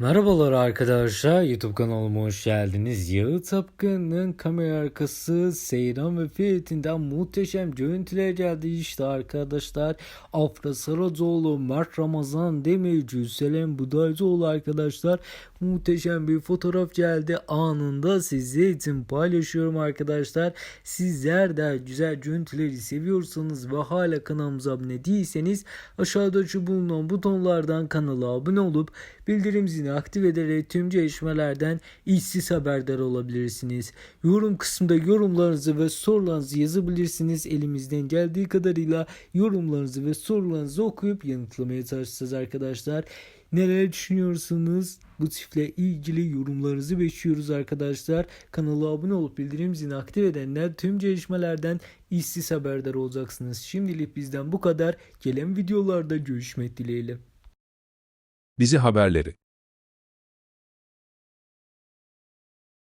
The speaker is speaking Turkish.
Merhabalar arkadaşlar YouTube kanalıma hoş geldiniz. Yağı Tapkın'ın kamera arkası Seyran ve Fiyat'inden muhteşem görüntüler geldi işte arkadaşlar. Afra Saracoğlu, Mert Ramazan Demirci, Hüseyin Budaycıoğlu arkadaşlar. Muhteşem bir fotoğraf geldi anında sizler için paylaşıyorum arkadaşlar. Sizler de güzel görüntüleri seviyorsanız ve hala kanalımıza abone değilseniz aşağıda şu bulunan butonlardan kanala abone olup bildirim zilini aktif ederek tüm gelişmelerden işsiz haberdar olabilirsiniz. Yorum kısmında yorumlarınızı ve sorularınızı yazabilirsiniz. Elimizden geldiği kadarıyla yorumlarınızı ve sorularınızı okuyup yanıtlamaya çalışacağız arkadaşlar. Neler düşünüyorsunuz? Bu çiftle ilgili yorumlarınızı bekliyoruz arkadaşlar. Kanala abone olup bildirim zilini aktif edenler tüm gelişmelerden işsiz haberdar olacaksınız. Şimdilik bizden bu kadar. Gelen videolarda görüşmek dileğiyle. Dizi haberleri